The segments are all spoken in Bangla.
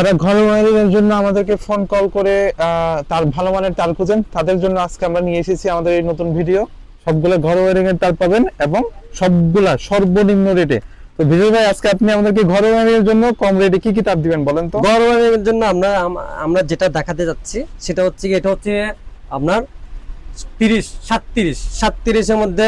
যারা ঘর ওয়ারিং এর জন্য আমাদেরকে ফোন কল করে তার ভালো মানের তার খুঁজেন, তাদের জন্য আজকে আমরা নিয়ে এসেছি আমাদের এই নতুন ভিডিও সবগুলো ঘর ওয়ারিং এর তার পাবেন এবং সবগুলা সর্বনিম্ন রেটে তো বিজয় ভাই, আজকে আপনি আমাদেরকে ঘর ওয়ারিং এর জন্য কম রেটে কি কি তার দিবেন বলেন তো? গরমের জন্য আমরা আমরা যেটা দেখাতে যাচ্ছি, সেটা হচ্ছে এটা হচ্ছে আপনার তিরিশ, সাতত্রিশ, সাতত্রিশের মধ্যে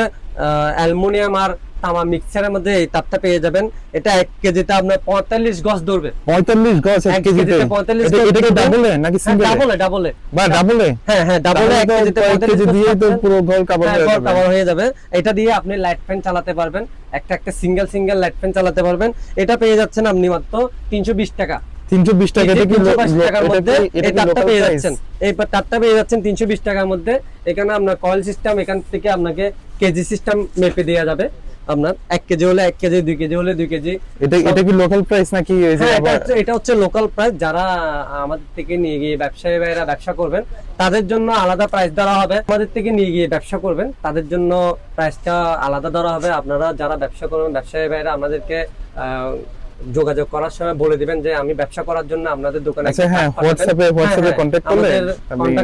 অ্যালুমিনিয়াম আর তামা মিক্সারের মধ্যে এই তাপটা পেয়ে যাবেন। এটা এক কেজিতে আপনার পঁয়তাল্লিশ গজ ধরবে। পঁয়তাল্লিশ গজ এক কেজিতে? কেজিতে 45 এটা- গজ এটা কি দিবেন। ডাবলে নাকি ডাবলে ডাবলে বা ডাবলে হ্যাঁ হ্যাঁ ডাবলে এক কেজিতে কেজি দিয়ে তো পুরো ঘর কাভার হয়ে যাবে। হয়ে যাবে। এটা দিয়ে আপনি লাইট ফ্যান চালাতে পারবেন। একটা একটা সিঙ্গেল সিঙ্গেল লাইট ফ্যান চালাতে পারবেন। এটা পেয়ে যাচ্ছেন আপনি মাত্র তিনশো বিশ টাকা। তিনশো বিশ টাকা এটা কি তিনশো লো- বাইশ লো- টাকার মধ্যে এই তারটা পেয়ে যাচ্ছেন। এই তারটা পেয়ে যাচ্ছেন তিনশো বিশ টাকার মধ্যে। এখানে আপনার কয়েল সিস্টেম এখান থেকে আপনাকে কেজি সিস্টেম মেপে দেওয়া যাবে। আপনার এক কেজি হলে এক কেজি দুই কেজি হলে দুই কেজি। এটা এটা কি লোকাল প্রাইস নাকি হ্যাঁ এটা হচ্ছে- লোকাল প্রাইস যারা আমাদের থেকে নিয়ে গিয়ে ব্যবসায়ী ভাইরা ব্যবসা করবেন তাদের জন্য আলাদা প্রাইস দেওয়া হবে। আমাদের থেকে নিয়ে গিয়ে ব্যবসা করবেন তাদের জন্য প্রাইসটা আলাদা ধরা হবে। আপনারা যারা ব্যবসা করবেন ব্যবসায়ী ভাইরা আমাদেরকে আহ, যোগাযোগ করার সময় বলে দিবেন যে আমি ব্যবসা করার জন্য আপনাদের দোকানে আচ্ছা, হ্যাঁ, কার্ড পাঠাবেন। WhatsApp-এ- হ্যাঁ, WhatsApp-এ হ্যাঁ, contact করলে আহ, বলে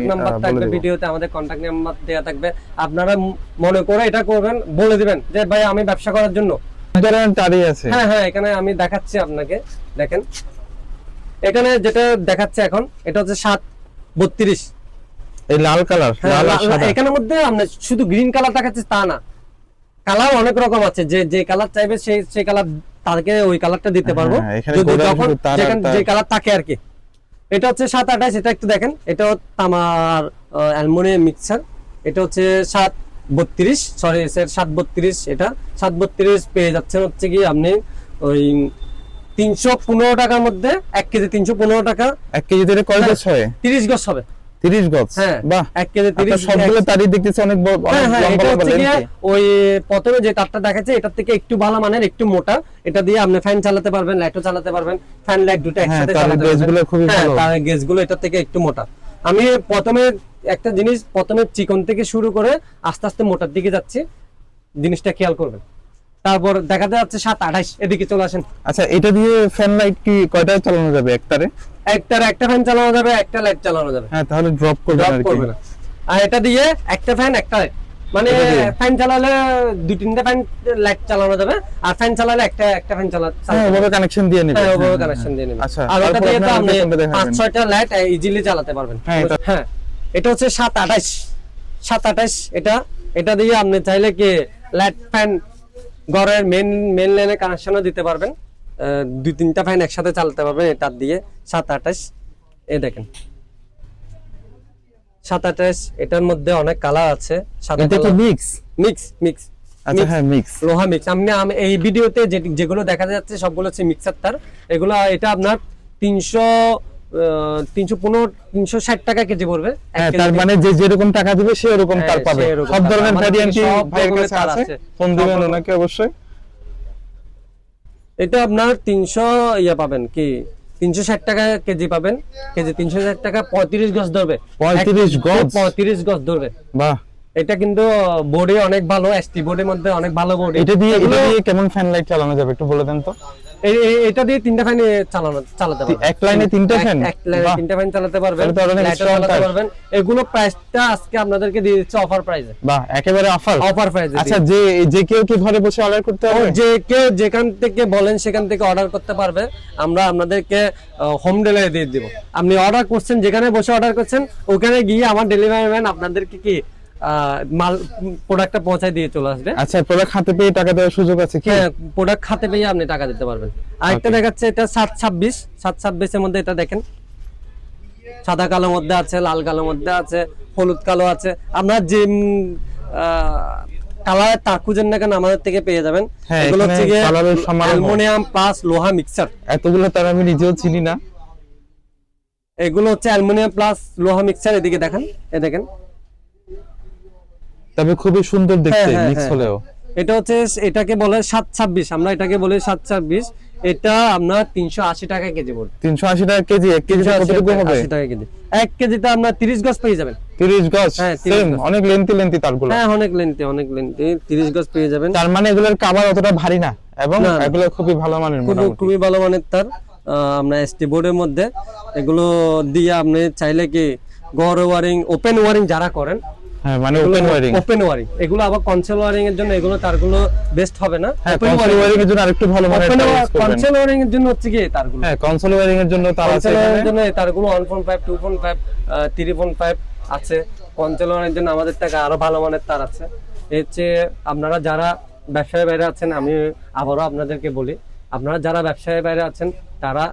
থাকবে ভিডিওতে আমাদের কন্ট্যাক্ট নাম্বার দেওয়া থাকবে। আপনারা মনে করে এটা করবেন বলে দিবেন যে ভাই আমি ব্যবসা করার জন্য ধরেন তারই আছে। হ্যাঁ হ্যাঁ এখানে আমি দেখাচ্ছি আপনাকে দেখেন। এখানে যেটা দেখাচ্ছে এখন এটা হচ্ছে সাত বত্রিশ। এই লাল কালার লাল আর সাদা। এখানের মধ্যে আপনার শুধু গ্রিন কালার দেখাচ্ছে তা না। কালার অনেক রকম আছে যে যে কালার চাইবে সেই সেই কালার তাদেরকে ওই কালারটা দিতে পারব। হ্যাঁ, যদি যখন। যে কালার থাকে আর কি। এটা হচ্ছে সাত আঠাশ এটা একটু দেখেন। এটা তামার অ্যালমোনিয়াম মিক্সার। এটা হচ্ছে সাত বত্রিশ সরি স্যার সাত বত্রিশ এটা। সাত বত্রিশ পেয়ে যাচ্ছেন হচ্ছে কি আপনি ওই তিনশো পনেরো টাকার মধ্যে এক কেজি তিনশো পনেরো টাকা। এক কেজি ধরে কয় গজ হয়? তিরিশ গজ হবে। তিরিশ গজ? হ্যাঁ বাহ। এক কেজি আপনার তিরিশ সবগুলো তারই দেখতেছি অনেক হ্যাঁ হ্যাঁ এটা। ওই প্রথমে যে তারটা দেখাচ্ছে এটার থেকে একটু ভালো মানের একটু মোটা। এটা দিয়ে আপনি ফ্যান চালাতে পারবেন লাইটও চালাতে পারবেন। ফ্যান লাইট দুটো একসাথে তার চালাতে গেজগুলো খুবই ভালো। তার গেজগুলো এটার থেকে একটু মোটা। আমি প্রথমে একটা জিনিস প্রথমে চিকন থেকে শুরু করে আস্তে আস্তে মোটার দিকে যাচ্ছি। জিনিসটা খেয়াল করবেন। তারপর দেখা যাচ্ছে সাত আঠাইশ এদিকে চলে আসেন। আচ্ছা এটা দিয়ে ফ্যান লাইট কি কয়টা চালানো যাবে একটারে? একটার একটা ফ্যান চালানো যাবে একটা লাইট চালানো যাবে। হ্যাঁ তাহলে ড্রপ করবে ড্রপ করবে না আর এটা দিয়ে একটা ফ্যান একটা লাইট মানে ফ্যান চালালে দুই তিনটা ফ্যান লাইট চালানো যাবে আর ফ্যান চালালে একটা একটা ফ্যান চালা হ্যাঁ ওভাবে কানেকশন দিয়ে নেবে হ্যাঁ ওভাবে হ্যাঁ, কানেকশন দিয়ে নেবেন। আচ্ছা আর ওটা দিয়ে তো আপনি? পাঁচ ছয়টা লাইট ইজিলি চালাতে পারবেন। হ্যাঁ, এটা- হ্যাঁ এটা হচ্ছে সাত আঠাশ। সাত আঠাশ এটা এটা দিয়ে আপনি চাইলে কি লাইট ফ্যান ঘরের মেন মেন লাইনে কানেকশনও দিতে পারবেন। দুই তিনটা ফ্যান একসাথে চালাতে পারবেন এটার দিয়ে সাত আঠাশ। এ দেখেন। সাত আঠাশ এটার মধ্যে অনেক কালার আছে। মিক্স মিক্স মিক্স আচ্ছা হ্যাঁ মিক্স লোহা মিক্স আপনি আমি- এই ভিডিওতে যেগুলো দেখা যাচ্ছে সবগুলো হচ্ছে মিক্সার তার। এগুলো এটা আপনার তিনশো তিনশো পনেরো তিনশো ষাট টাকা কেজি পড়বে হ্যাঁ তার মানে যে যেরকম টাকা দিবে সে এরকম হ্যাঁ, তার পাবে। সব ধরনের পাবে। ভ্যারিয়েন্টই ভাইয়ের কাছে আছে। ফোন দিবেন ওনাকে অবশ্যই। এটা আপনার তিনশো ইয়ে পাবেন কি? তিনশো ষাট টাকা কেজি পাবেন। কেজি তিনশো ষাট টাকা পঁয়ত্রিশ গজ ধরবে। 35 গজ? পঁয়ত্রিশ গজ ধরবে। বাহ। এটা কিন্তু বোর্ডে অনেক ভালো এসটি বোর্ডের মধ্যে অনেক ভালো বোর্ড এটা দিয়ে এটা দিয়ে কেমন ফ্যান লাইট চালানো যাবে একটু বলে দেন তো? এটা দিয়ে তিনটা ফ্যান চালানো চালাতে পারবেন। এক লাইনে তিনটা fan? এক লাইনে তিনটা ফ্যান চালাতে পারবেন চালাতে পারবেন। এগুলো প্রাইসটা আজকে আপনাদেরকে দিয়ে দিচ্ছে অফার প্রাইসে বাহ একেবারে অফার অফার প্রাইসে আচ্ছা যে যে কেউ কি ঘরে বসে অর্ডার করতে হবে যে কেউ যেখান থেকে বলেন সেখান থেকে অর্ডার করতে পারবে। আমরা আপনাদেরকে হোম ডেলিভারি দিয়ে দিব। আপনি অর্ডার করছেন যেখানে বসে অর্ডার করছেন ওখানে গিয়ে আমার ডেলিভারি ম্যান আপনাদেরকে কি মাল প্রোডাক্টটা পৌঁছায় দিয়ে চলে আসবে। আচ্ছা প্রোডাক্ট হাতে পেয়ে টাকা দেওয়ার সুযোগ আছে কি? হ্যাঁ প্রোডাক্ট খাতে পেয়ে আপনি টাকা দিতে পারবেন। আরেকটা দেখাচ্ছে এটা সাত ছাব্বিশ সাত ছাব্বিশের মধ্যে এটা দেখেন। সাদা কালো মধ্যে আছে লাল কালো মধ্যে আছে হলুদ কালো আছে। আপনার যে কালারের তার খুঁজেন না কেন আমাদের থেকে পেয়ে যাবেন। হ্যাঁ, এগুলো হচ্ছে অ্যালুমিনিয়াম প্লাস লোহা মিক্সার। এতগুলো তার আমি নিজেও চিনি না। এগুলো হচ্ছে অ্যালুমিনিয়াম প্লাস লোহা মিক্সার এদিকে দেখেন এ দেখেন। তবে খুবই সুন্দর দেখতে হ্যাঁ, হ্যাঁ, মিক্স হ্যাঁ। হলেও। এটা হচ্ছে এটাকে বলে সাত ছাব্বিশ আমরা এটাকে বলি সাত ছাব্বিশ। এটা আপনার তিনশো আশি টাকা কেজি পড়বে তিনশো আশি টাকা কেজি এক কেজি কতটুকু হবে? আশি টাকা কেজি। এক কেজিতে আপনার তিরিশ গজ পেয়ে যাবেন। তিরিশ গজ? হ্যাঁ, 30 সেম অনেক লেন্থি লেন্থি তারগুলো। হ্যাঁ অনেক লেন্থি অনেক লেন্থি তিরিশ গজ পেয়ে যাবেন। তার মানে এগুলোর কাবার অতটা ভারী না এবং। এগুলো খুবই ভালো মানের খুবই খুবই ভালো মানের তার। আমরা এসটি বোর্ডের মধ্যে এগুলো দিয়ে আপনি চাইলে কি গড় ওয়ারিং ওপেন ওয়ারিং যারা করেন হ্যাঁ মানে ওপেন ওপেন এগুলো আবার কনসেল ওয়ারিং এর জন্য এগুলো তারগুলো বেস্ট হবে না? হ্যাঁ ওপেন ওয়ারিং এর জন্য আরেকটু ভালো করবেন। কনসেল এর জন্য হচ্ছে কি তারগুলো। হ্যাঁ কনসোল এর জন্য তার আছে এর জন্য তারগুলো 1.5 2.5 3.5 আছে। কনসেল এর জন্য আমাদের থেকে আরও ভালো মানের তার আছে। চেয়ে আপনারা যারা ব্যবসায়ী বাইরে আছেন আমি আবারও আপনাদেরকে বলি আপনারা যারা ব্যবসায়ী বাইরে আছেন তারা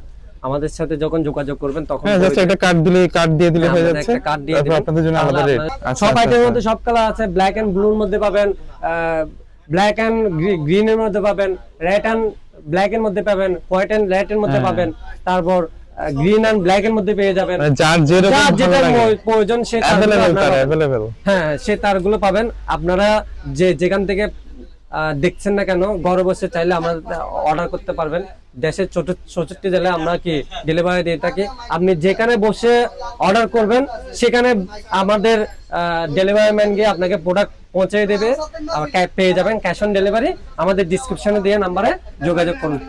আমাদের সাথে যখন যোগাযোগ করবেন তখন হ্যাঁ জাস্ট একটা কার্ড দিলে কার্ড দিয়ে দিলে হ্যাঁ, যাচ্ছে। একটা কার্ড দিয়ে দিবেন। আপনাদের জন্য আলাদা রেট আপনার- সব আইটেমের মধ্যে সব কালার আছে ব্ল্যাক এন্ড ব্লুর মধ্যে পাবেন ব্ল্যাক এন্ড গ্রিন এর মধ্যে পাবেন রেড এন্ড ব্ল্যাক এর মধ্যে পাবেন হোয়াইট এন্ড রেড এর মধ্যে হ্যাঁ। পাবেন তারপর গ্রিন এন্ড ব্ল্যাক এর মধ্যে পেয়ে যাবেন। যার যেরকম যেটা প্রয়োজন সে তার। হ্যাঁ সে তারগুলো পাবেন। আপনারা যে যেখান থেকে দেখছেন না কেন? ঘরে বসে চাইলে আমরা অর্ডার করতে পারবেন। দেশের চৌষট্টি জেলায় আমরা কি ডেলিভারি দিয়ে থাকি। আপনি যেখানে বসে অর্ডার করবেন, সেখানে আমাদের ডেলিভারি ম্যান গিয়ে আপনাকে প্রোডাক্ট পৌঁছে দেবে। পেয়ে যাবেন ক্যাশ অন ডেলিভারি আমাদের ডিসক্রিপশনে দিয়ে নাম্বারে যোগাযোগ করুন।